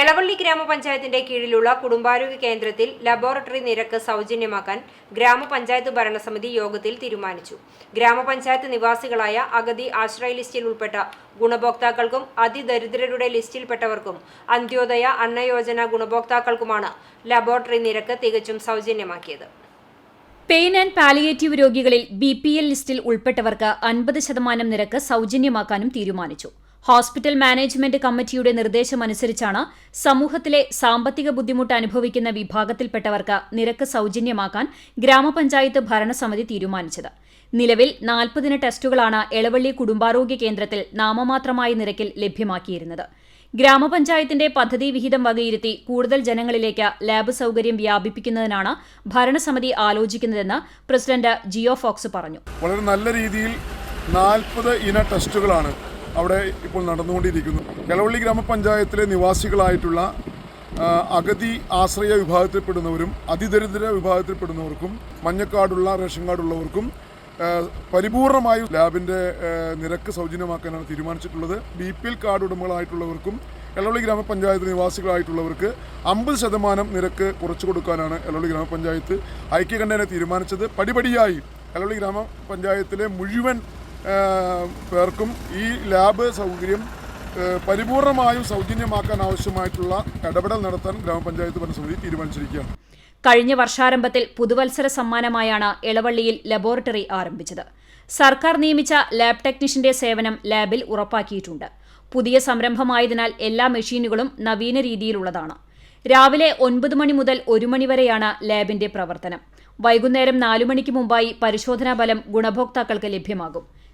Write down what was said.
എളവള്ളി ഗ്രാമപഞ്ചായത്തിന്റെ കീഴിലുള്ള കുടുംബാരോഗ്യ കേന്ദ്രത്തിൽ ലബോറട്ടറി നിരക്ക് സൗജന്യമാക്കാൻ ഗ്രാമപഞ്ചായത്ത് ഭരണസമിതി യോഗത്തിൽ തീരുമാനിച്ചു. ഗ്രാമപഞ്ചായത്ത് നിവാസികളായ അഗതി ആശ്രയ ലിസ്റ്റിൽ ഉൾപ്പെട്ട ഗുണഭോക്താക്കൾക്കും അതിദരിദ്രരുടെ ലിസ്റ്റിൽപ്പെട്ടവർക്കും അന്ത്യോദയ അന്നയോജന ഗുണഭോക്താക്കൾക്കുമാണ് ലബോറട്ടറി നിരക്ക് തികച്ചും സൗജന്യമാക്കിയത്. പെയിൻ ആൻഡ് പാലിയേറ്റീവ് രോഗികളിൽ ബി പി എൽ ലിസ്റ്റിൽ ഉൾപ്പെട്ടവർക്ക് അൻപത് ശതമാനം നിരക്ക് സൗജന്യമാക്കാനും തീരുമാനിച്ചു. ഹോസ്പിറ്റൽ മാനേജ്മെന്റ് കമ്മിറ്റിയുടെ നിർദ്ദേശമനുസരിച്ചാണ് സമൂഹത്തിലെ സാമ്പത്തിക ബുദ്ധിമുട്ട് അനുഭവിക്കുന്ന വിഭാഗത്തിൽപ്പെട്ടവർക്ക് നിരക്ക് സൌജന്യമാക്കാൻ ഗ്രാമപഞ്ചായത്ത് ഭരണസമിതി തീരുമാനിച്ചത്. നിലവിൽ നാൽപ്പതിന് ടെസ്റ്റുകളാണ് എളവള്ളി കുടുംബാരോഗ്യ കേന്ദ്രത്തിൽ നാമമാത്രമായ നിരക്കിൽ ലഭ്യമാക്കിയിരുന്നത്. ഗ്രാമപഞ്ചായത്തിന്റെ പദ്ധതി വിഹിതം വകയിരുത്തി കൂടുതൽ ജനങ്ങളിലേക്ക് ലാബ് സൗകര്യം വ്യാപിപ്പിക്കുന്നതിനാണ് ഭരണസമിതി ആലോചിക്കുന്നതെന്ന് പ്രസിഡന്റ് ജിയോ ഫോക്സ് പറഞ്ഞു. വളരെ നല്ല രീതിയിൽ നാൽപ്പത് ഇന ടെസ്റ്റുകളാണ് അവിടെ ഇപ്പോൾ നടന്നുകൊണ്ടിരിക്കുന്നു. കലവള്ളി ഗ്രാമപഞ്ചായത്തിലെ നിവാസികളായിട്ടുള്ള അഗതി ആശ്രയ വിഭാഗത്തിൽപ്പെടുന്നവരും അതിദരിദ്ര വിഭാഗത്തിൽപ്പെടുന്നവർക്കും മഞ്ഞക്കാടുള്ള റേഷൻ കാർഡുള്ളവർക്കും പരിപൂർണമായും ലാബിന്റെ നിരക്ക് സൗജന്യമാക്കാനാണ് തീരുമാനിച്ചിട്ടുള്ളത്. ബി പി എൽ കാർഡ് ഉടമകളായിട്ടുള്ളവർക്കും എളവള്ളി ഗ്രാമപഞ്ചായത്ത് നിവാസികളായിട്ടുള്ളവർക്ക് അമ്പത് ശതമാനം നിരക്ക് കുറച്ചു കൊടുക്കാനാണ് എളവള്ളി ഗ്രാമപഞ്ചായത്ത് ഐക്യകണ്ഠേന തീരുമാനിച്ചത്. പടിപടിയായി എളവള്ളി ഗ്രാമപഞ്ചായത്തിലെ മുഴുവൻ പേർക്കും ഈ ലാബ് സൗകര്യം പരിപൂർണമായും സൗജന്യമാക്കാൻ ആവശ്യമായിട്ടുള്ള ഇടപെടൽ നടത്താൻ ഗ്രാമപഞ്ചായത്ത് ഭരണസമിതി തീരുമാനിച്ചിരിക്കുകയാണ്. കഴിഞ്ഞ വർഷാരംഭത്തിൽ പുതുവത്സര സമ്മാനമായാണ് എളവള്ളിയിൽ ലബോറട്ടറി ആരംഭിച്ചത്. സർക്കാർ നിയമിച്ച ലാബ് ടെക്നീഷ്യന്റെ സേവനം ലാബിൽ ഉറപ്പാക്കിയിട്ടുണ്ട്. പുതിയ സംരംഭമായതിനാൽ എല്ലാ മെഷീനുകളും നവീന രീതിയിലുള്ളതാണ്. രാവിലെ ഒൻപത് മണി മുതൽ ഒരു മണിവരെയാണ് ലാബിന്റെ പ്രവർത്തനം. വൈകുന്നേരം നാലു മണിക്ക് മുമ്പായി പരിശോധനാ ഫലം ഗുണഭോക്താക്കൾക്ക് ലഭ്യമാകും.